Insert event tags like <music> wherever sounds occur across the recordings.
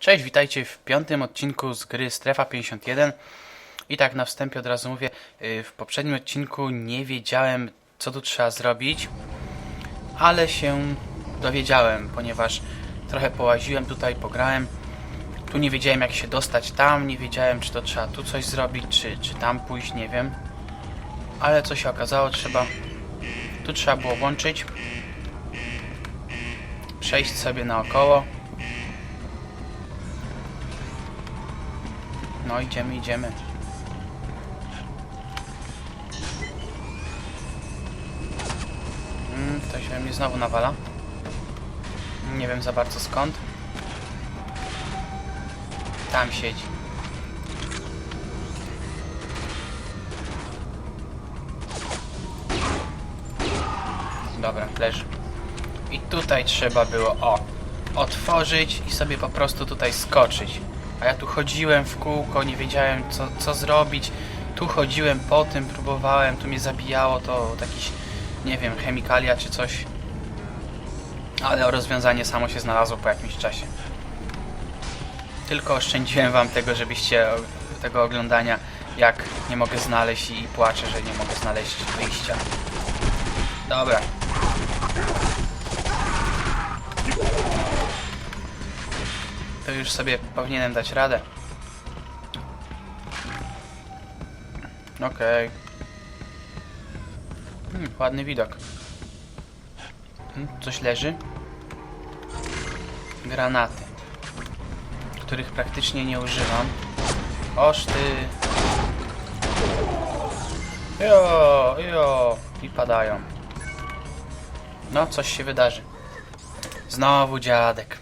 Cześć, witajcie w piątym odcinku z gry Strefa 51. I tak na wstępie od razu mówię, yy, w poprzednim odcinku nie wiedziałem co tu trzeba zrobić, ale się dowiedziałem, ponieważ trochę połaziłem tutaj, pograłem. Tu nie wiedziałem jak się dostać tam, nie wiedziałem czy to trzeba tu coś zrobić, czy, czy tam pójść, nie wiem. Ale co się okazało, trzeba... Tu trzeba było włączyć. Przejść sobie naokoło. No idziemy, idziemy. Mm, to się mnie znowu nawala. Nie wiem za bardzo skąd. Tam siedzi. Dobra, leży. I tutaj trzeba było, o, otworzyć i sobie po prostu tutaj skoczyć. A ja tu chodziłem w kółko, nie wiedziałem co, co zrobić. Tu chodziłem po tym, próbowałem, tu mnie zabijało to jakiś, nie wiem, chemikalia czy coś. Ale rozwiązanie samo się znalazło po jakimś czasie. Tylko oszczędziłem wam tego, żebyście tego oglądania, jak nie mogę znaleźć i płaczę, że nie mogę znaleźć wyjścia. Dobra. To już sobie powinienem dać radę. Okej. Hmm, ładny widok. Hmm, coś leży. Granaty. Których praktycznie nie używam. Oż ty. Jo, jo. I padają. No, coś się wydarzy. Znowu dziadek.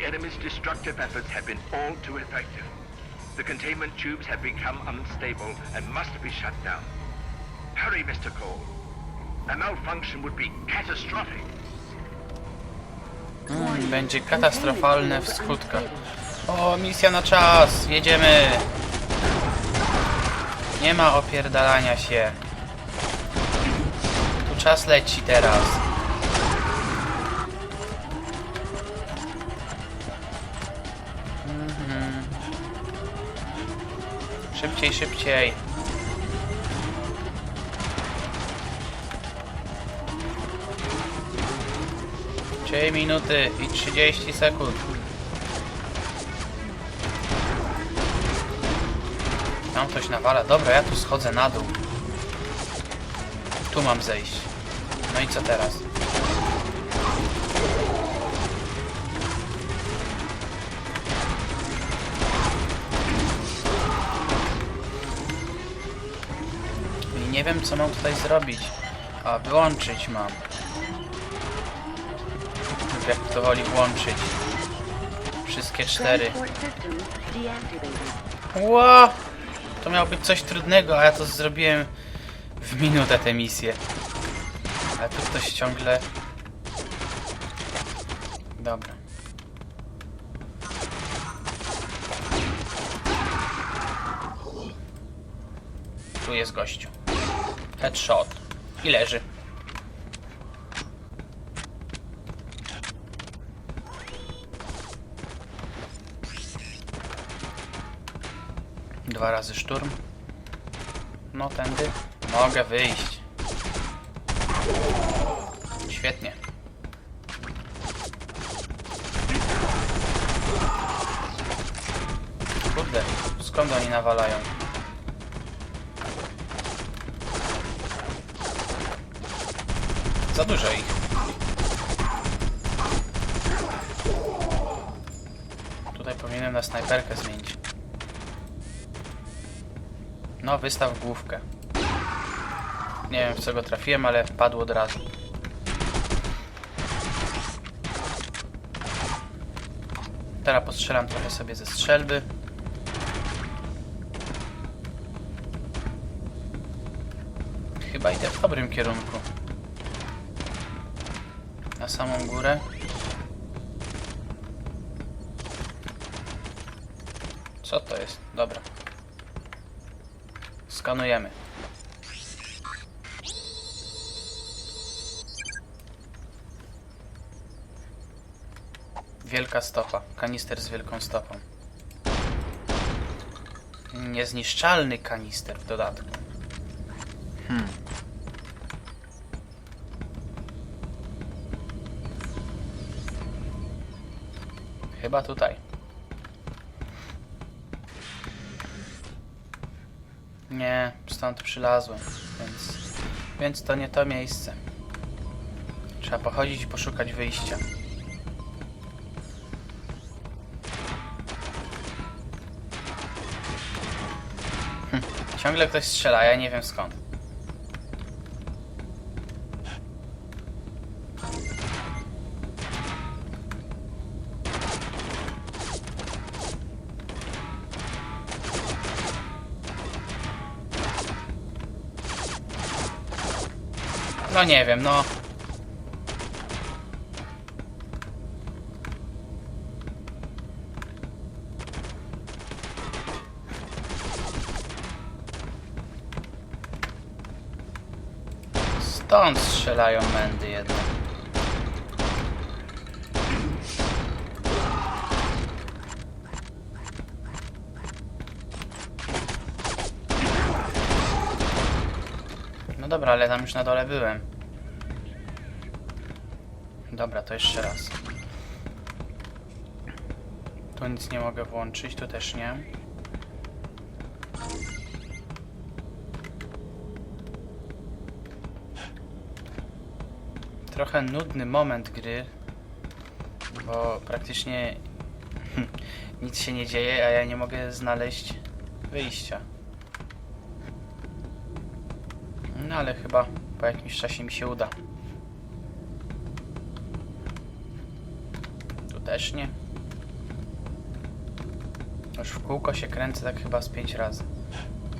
The enemy's destructive efforts have been all too effective. The containment tubes have become unstable and must be shut down. Hurry, Mr. Cole. A malfunction would be catastrophic. Mm, będzie katastrofalne w skutkach. O, misja na czas! Jedziemy! Nie ma opierdalania się. Tu czas leci teraz. Szybciej, szybciej. Trzy minuty i 30 sekund. Tam ktoś nawala. Dobra, ja tu schodzę na dół. Tu mam zejść. No i co teraz? Co mam tutaj zrobić. A, wyłączyć mam. jak to woli włączyć. Wszystkie cztery. Ła! To miało być coś trudnego, a ja to zrobiłem w minutę tę misję. Ale tu ktoś ciągle... Dobra. Tu jest gościu. Headshot. I leży. Dwa razy szturm. No tędy. Mogę wyjść. Świetnie. Kurde, skąd oni nawalają? Za dużo ich. Tutaj powinienem na snajperkę zmienić. No, wystaw główkę. Nie wiem w co go trafiłem, ale padł od razu. Teraz postrzelam trochę sobie ze strzelby. Chyba idę w dobrym kierunku. Samą górę. Co to jest? Dobra. Skanujemy. Wielka stopa. Kanister z wielką stopą. Niezniszczalny kanister w dodatku. Hmm. Chyba tutaj. Nie, stąd przylazłem, więc, więc to nie to miejsce. Trzeba pochodzić i poszukać wyjścia. Hm, Ciągle ktoś strzela, ja nie wiem skąd. Nie wiem, no. Stąd strzelają mędy jedne. Dobra, ale tam już na dole byłem. Dobra, to jeszcze raz. Tu nic nie mogę włączyć, tu też nie. Trochę nudny moment gry, bo praktycznie <laughs> nic się nie dzieje, a ja nie mogę znaleźć wyjścia. No ale chyba po jakimś czasie mi się uda. Tu też nie. Już w kółko się kręcę tak chyba z pięć razy.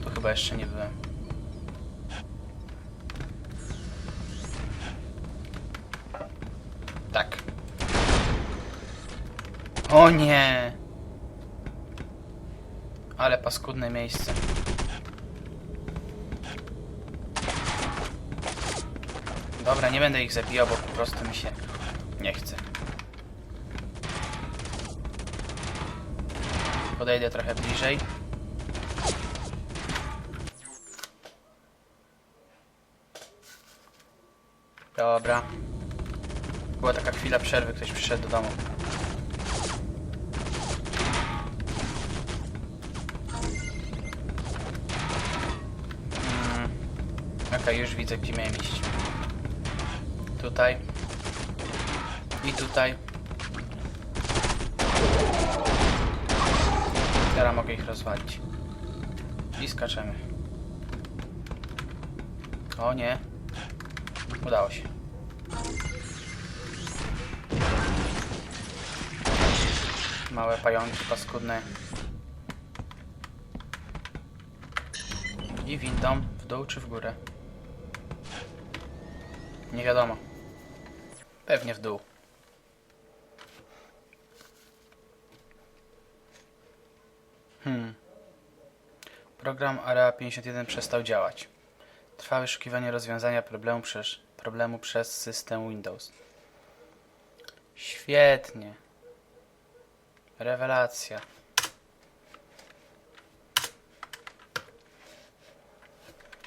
Tu chyba jeszcze nie byłem. Tak. O nie! Ale paskudne miejsce. Dobra, nie będę ich zabijał, bo po prostu mi się nie chce. Podejdę trochę bliżej. Dobra. Była taka chwila przerwy, ktoś przyszedł do domu. Mm. Okej, już widzę, gdzie miałem iść. Tutaj. I tutaj. Teraz mogę ich rozwalić. I skaczemy. O nie. Udało się. Małe pająki paskudne. I windą w dół czy w górę? Nie wiadomo. Pewnie w dół. Hmm. Program Area 51 przestał działać. Trwa wyszukiwanie rozwiązania problemu przez, problemu przez system Windows. Świetnie. Rewelacja.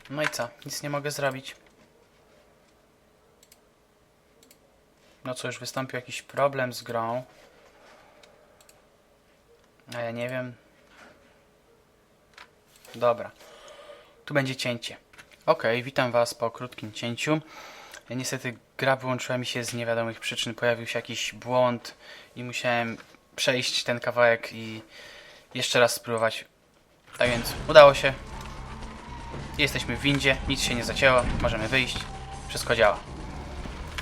No i co? Nic nie mogę zrobić. No cóż, wystąpił jakiś problem z grą. A ja nie wiem. Dobra. Tu będzie cięcie. Ok, witam Was po krótkim cięciu. Niestety gra wyłączyła mi się z niewiadomych przyczyn. Pojawił się jakiś błąd i musiałem przejść ten kawałek i jeszcze raz spróbować. Tak więc udało się. Jesteśmy w windzie, nic się nie zacięło, możemy wyjść. Wszystko działa.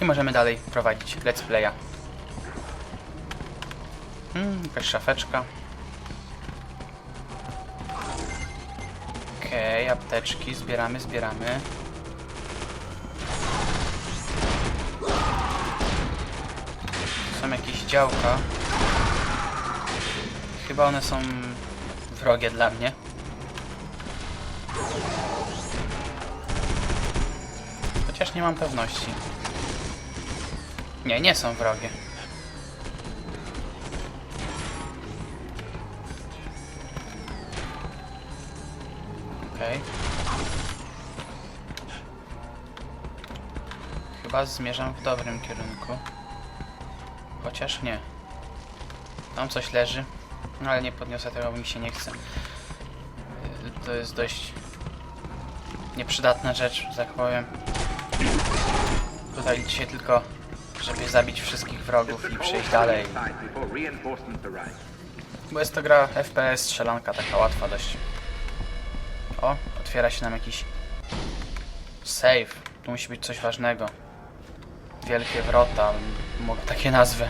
I możemy dalej prowadzić let's playa. Hmm, jakaś szafeczka. Okej, apteczki, zbieramy, zbieramy. Są jakieś działka. Chyba one są wrogie dla mnie. Chociaż nie mam pewności. Nie, nie są wrogie. Okej. Okay. Chyba zmierzam w dobrym kierunku. Chociaż nie. Tam coś leży, no ale nie podniosę tego, bo mi się nie chce. To jest dość nieprzydatna rzecz, że tak powiem. Tutaj liczy się tylko żeby zabić wszystkich wrogów i przejść dalej. Bo jest to gra FPS, strzelanka taka łatwa dość. O, otwiera się nam jakiś save. Tu musi być coś ważnego. Wielkie wrota, takie nazwy.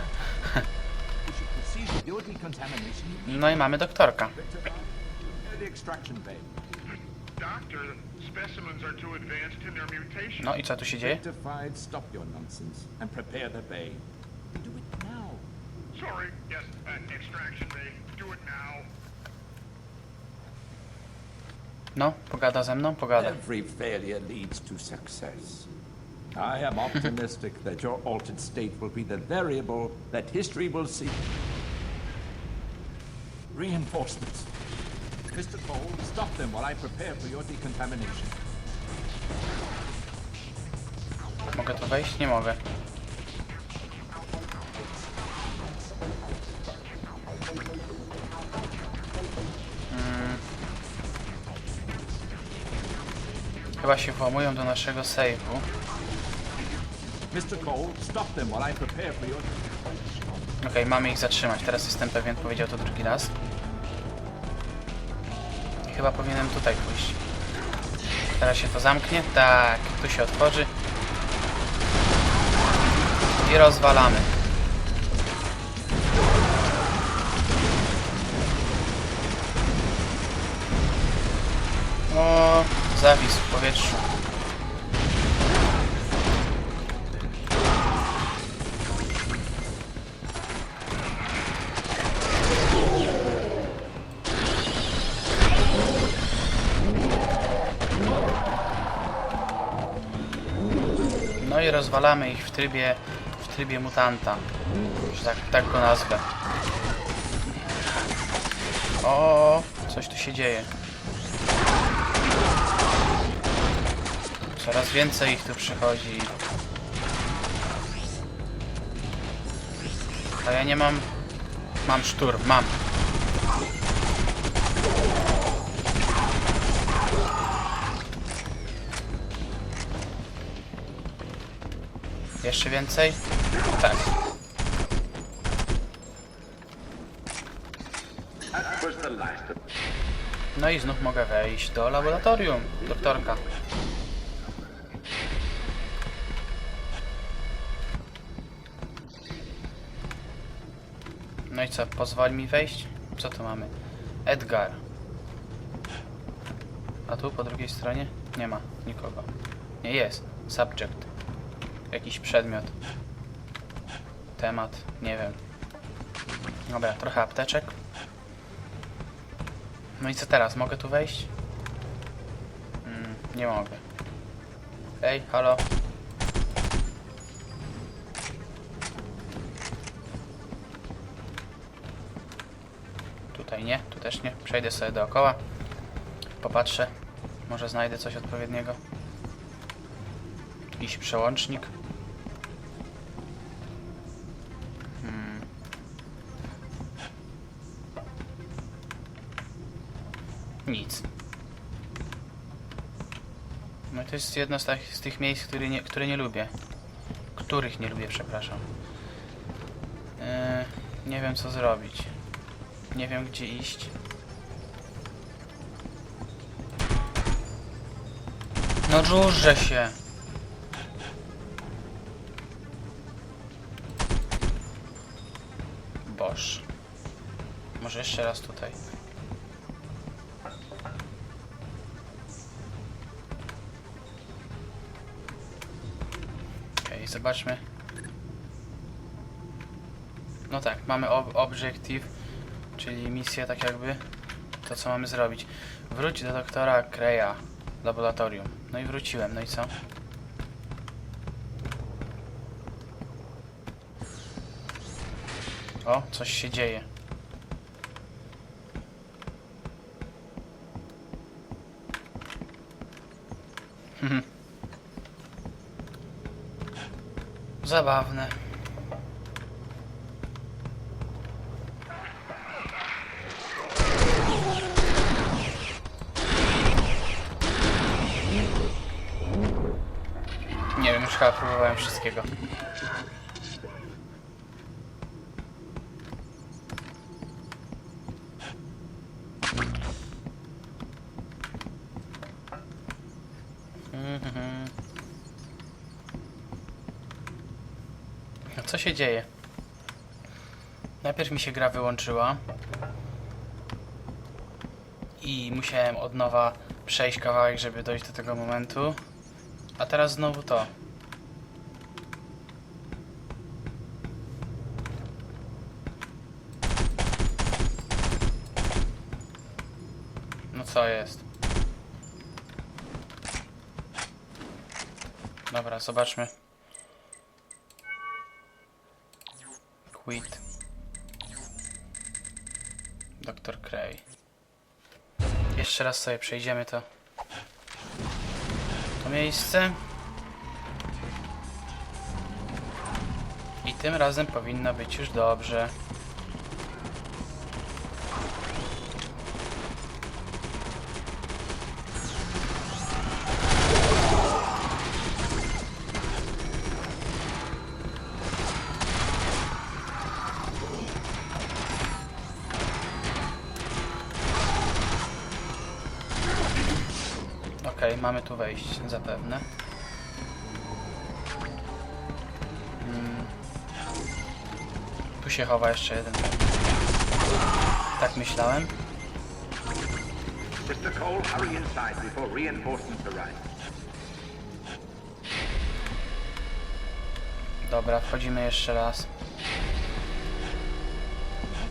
<laughs> No i mamy doktorka. To the extraction bay. Doctor, specimens are too advanced in their mutation. No i co tu się dzieje? Victor 5, stop your nonsense and prepare the bay. Do it now. Sorry, yes, uh, extraction bay. Do it now. No, pogada ze mną? Pogada. Every failure leads to success. I am optimistic that your altered state will be the variable that history will see. Reinforcements. Mr. Cole, stop them while I prepare for your decontamination. Mogę tu wejść? Nie mogę. Mm. Chyba się włamują do naszego save'u. Mr. Cole, stop them while I prepare for your... Okej, mamy ich zatrzymać. Teraz jestem pewien, powiedział to drugi raz. Chyba powinienem tutaj pójść. Teraz się to zamknie. Tak, tu się otworzy. I rozwalamy. O, zawisł w powietrzu. Rozwalamy ich w trybie, w trybie mutanta. Tak, tak go nazwę. O, coś tu się dzieje. Coraz więcej ich tu przychodzi. A ja nie mam... Mam szturm, mam. Jeszcze więcej? Tak. No i znów mogę wejść do laboratorium doktorka. No i co, pozwoli mi wejść? Co tu mamy? Edgar. A tu po drugiej stronie? Nie ma nikogo. Nie jest. Subject. Jakiś przedmiot. Temat. Nie wiem. Dobra, trochę apteczek. No i co teraz? Mogę tu wejść? Mm, nie mogę. Ej, halo. Tutaj nie, tu też nie. Przejdę sobie dookoła. Popatrzę. Może znajdę coś odpowiedniego. Jakiś przełącznik. Nic. No to jest jedno z, tak, z tych miejsc, które nie, które nie lubię. Których nie lubię, przepraszam. Yy, nie wiem co zrobić. Nie wiem gdzie iść. No różę się. Boż. Może jeszcze raz tutaj. Zobaczmy. No tak, mamy ob objective, czyli misję tak jakby. To co mamy zrobić. Wróć do doktora Kreja, laboratorium. No i wróciłem, no i co? O, coś się dzieje. Zabawne. Nie wiem, już chyba próbowałem wszystkiego. Mhm. No co się dzieje? Najpierw mi się gra wyłączyła i musiałem od nowa przejść kawałek, żeby dojść do tego momentu. A teraz znowu to. No co jest? Dobra, zobaczmy. Quit. Dr. Cray. Jeszcze raz sobie przejdziemy to. To miejsce. I tym razem powinno być już dobrze. Okej, mamy tu wejść, zapewne. Mm. Tu się chowa jeszcze jeden. Tak myślałem. Mr. Cole, hurry inside before reinforcements arrive. Dobra, wchodzimy jeszcze raz.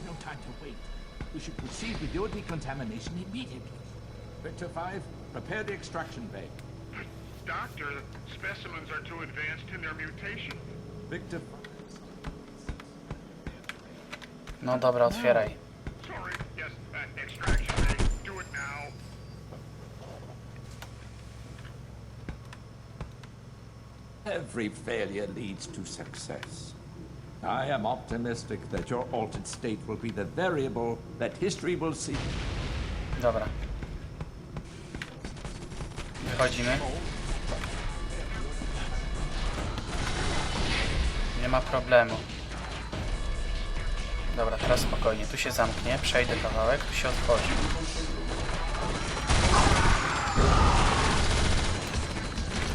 No. We should proceed with your decontamination immediately. Victor 5, prepare the extraction bay. Doctor, specimens are too advanced in their mutation. Victor 5. No dobra, otwieraj. Sorry, yes, uh, extraction bay. Do it now. Every failure leads to success. I am optimistic that your altered state will be the variable that history will see. Dobra. Wychodzimy. Nie ma problemu. Dobra, teraz spokojnie. Tu się zamknie, przejdę kawałek, tu się otworzy.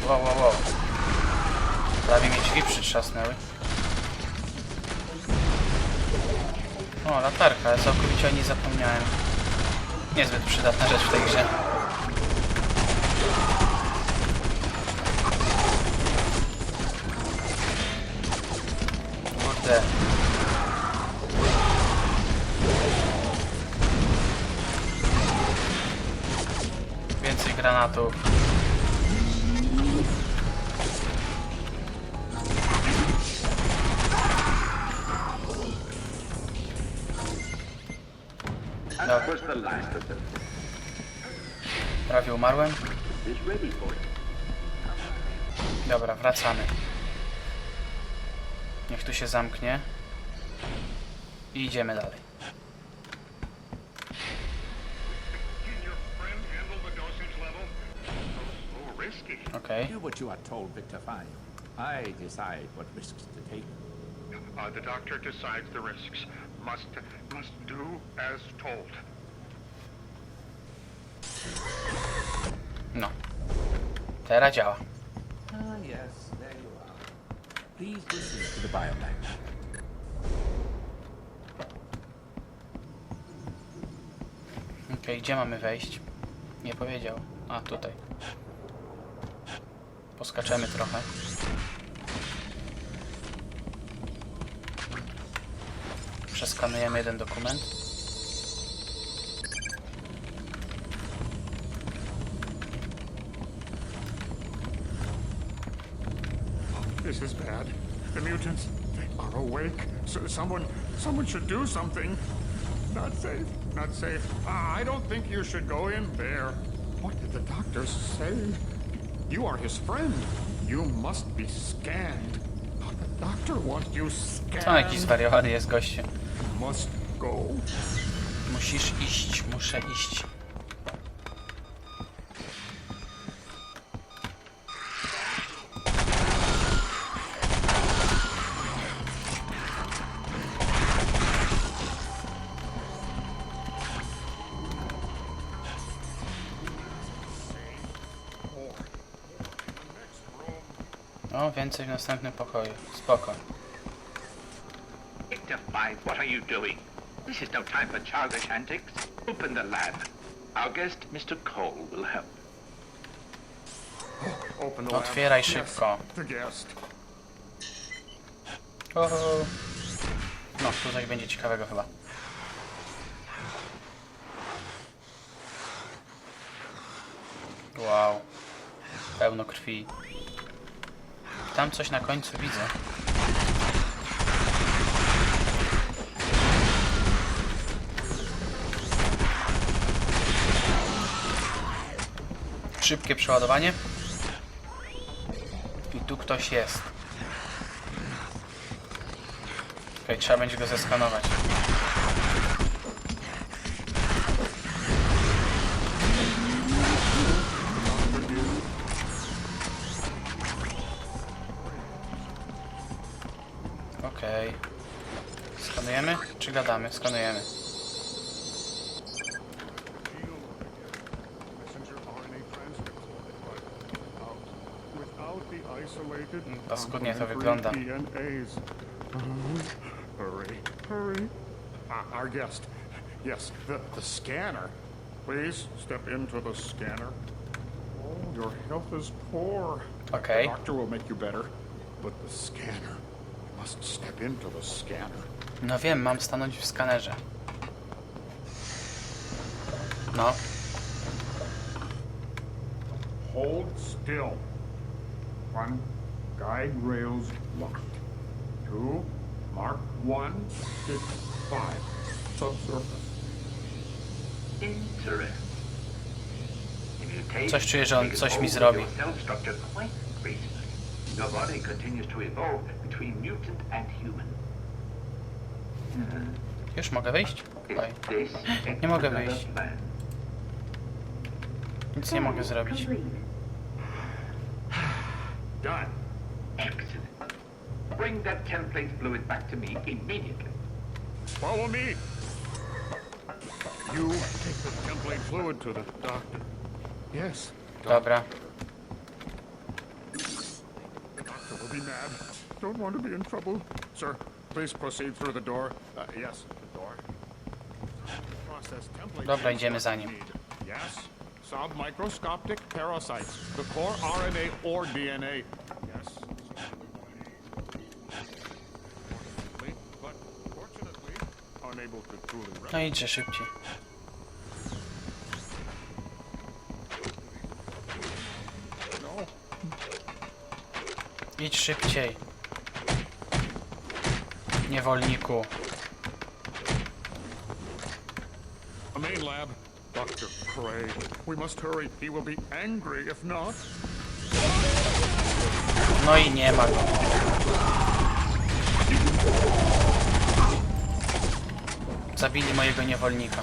Wow, wow, wow. Prawie mnie drzwi przytrzasnęły. O, latarka, ja całkowicie o niej zapomniałem. Niezbyt przydatna rzecz w tej grze. Kurde. Więcej granatów. Them. Prawie umarłem. Dobra, wracamy. Tu się zamknie. I idziemy dalej. Okej. Do what you are told, Victor 5. I decide what risks to take. Uh, the doctor decides the risks. Must must do as told. No. Teraz działa. Ah, yes. Please proceed to the. Okej, gdzie mamy wejść? Nie powiedział. A, tutaj. Poskaczemy trochę. Przeskanujemy jeden dokument. This is bad. The mutants, they are awake. So someone, someone should do something. Not safe. Not safe. Ah, I don't think you should go in there. What did the doctor say? You are his friend. You must be scanned. The doctor wants you Co jakiś scanned. zwariowany jest goście. Must go. Musisz iść, muszę iść. Więcej w następnym pokoju. Spoko. Victor 5, what are you doing? This is no time for childish antics. Open the lab. Our guest, Mr. Cole, will help. Open the lab. Otwieraj szybko. The guest. Oho. No, tu coś będzie ciekawego chyba. Wow. Pełno krwi. Tam coś na końcu widzę. Szybkie przeładowanie. I tu ktoś jest. Okej, trzeba będzie go zeskanować. Skanujemy? Czy gadamy? Skanujemy. Messenger mm, RNA transcript. Without, without the isolated paskudnie to wygląda. Hurry, hurry. Our guest. Yes, the, the scanner. Please step into the scanner. Oh, your health is poor. Okay. The doctor will make you better. But the scanner. You must step into the scanner. No wiem, mam stanąć w skanerze. No, Hold still. One, guide rails locked. Two, mark one, six, five. Subsurface. Interesting. If you take, Coś czuję, że on coś mi zrobi. your cell structure quite gracefully. Your body continues to evolve between mutant and human. Już mogę wyjść? Is Oj, this Nie mogę another wyjść. plan? nic nie mogę zrobić. Complete. Done. Excellent. Bring that template fluid back to me immediately. Follow me. You take the template fluid to the doctor. Yes. Dobra. Doctor will be mad. Don't want to be in trouble. Sir, please proceed through the door. Dobra, idziemy za nim. Yes. Submicroscopic parasites. The core RNA or DNA. Yes. No idźże szybciej. Idź szybciej. Niewolniku. The main lab. Dr. Cray. We must hurry. He will be angry if not. No i nie ma go. Zabili mojego niewolnika.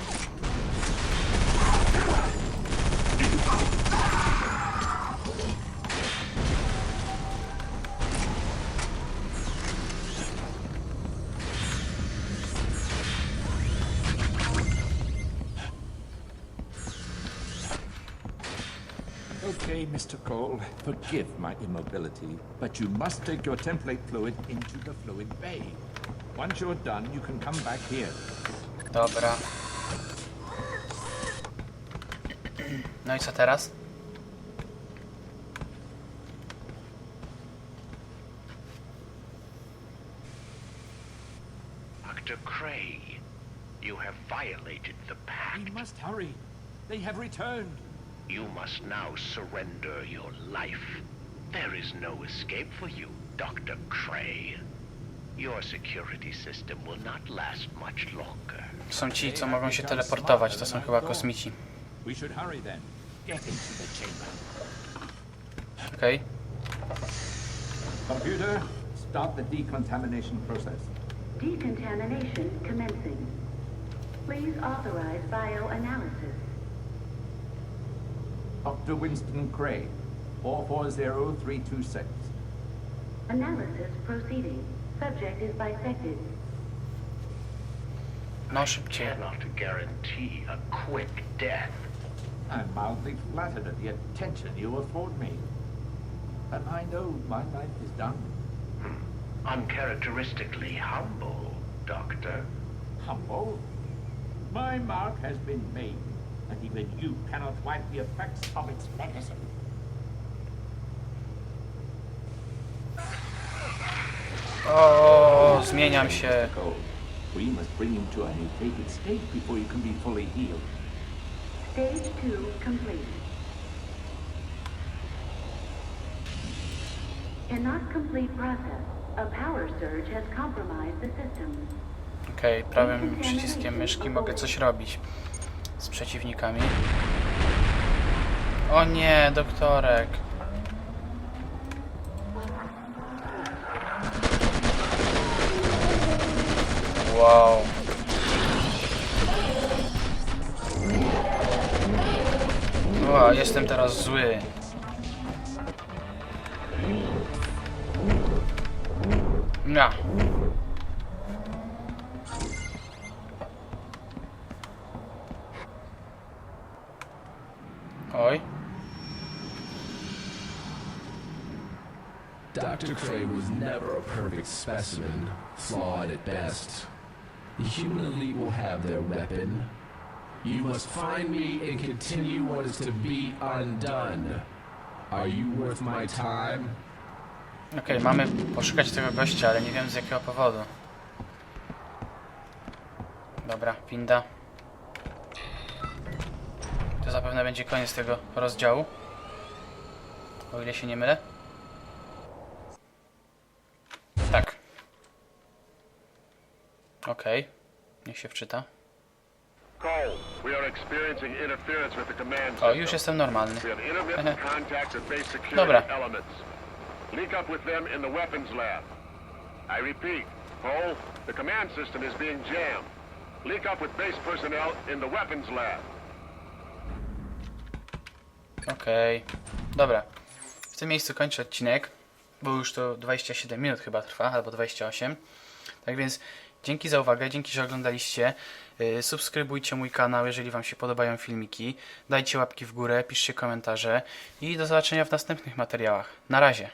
Mr. Cole, forgive my immobility, but you must take your template fluid into the fluid bay. Once you're done, you can come back here. Dobra. No i co teraz? Dr. Cray, you have violated the pact. We must hurry. They have returned. You must now surrender your life. There is no escape for you, Dr. Cray. Your security system will not last much longer. Są ci, co mogą się teleportować. To są chyba kosmici. We should hurry then. Get into the chamber. Okej. Computer, start the decontamination process. Decontamination commencing. Please authorize bioanalysis. Dr. Winston Craig, 440326. Analysis proceeding. Subject is bisected. No szybciej. Cannot guarantee a quick death. I'm mildly flattered at the attention you afford me. But I know my life is done. Hmm. Uncharacteristically humble, Doctor. Humble. My mark has been made, and even you cannot wipe the effects of its medicine. O, zmieniam się. We must bring him to a mutated state before you can be fully healed. Stage 2 complete. Cannot complete process. A power surge has compromised the system. Okej, prawym przyciskiem myszki mogę coś robić z przeciwnikami. O nie, doktorek. Wow. O, jestem teraz zły. Ja. Was never a perfect specimen, flawed at best. The human elite will have their weapon. You must find me and continue what is to be undone. Are you worth my time? Okej, mamy poszukać tego gościa, ale nie wiem z jakiego powodu. Dobra, winda. To zapewne będzie koniec tego rozdziału. O ile się nie mylę. Tak. Okej, niech się wczyta. O, już jestem normalny. Dobra. Link up with them in the weapons lab. I repeat, Cole, the command system is being jammed. Link up with base personnel in the weapons lab. Okej. Dobra. W tym miejscu kończę odcinek, bo już to 27 minut chyba trwa, albo 28. Tak więc dzięki za uwagę, dzięki, że oglądaliście. Yy, Subskrybujcie mój kanał, jeżeli Wam się podobają filmiki. Dajcie łapki w górę, piszcie komentarze i do zobaczenia w następnych materiałach. Na razie.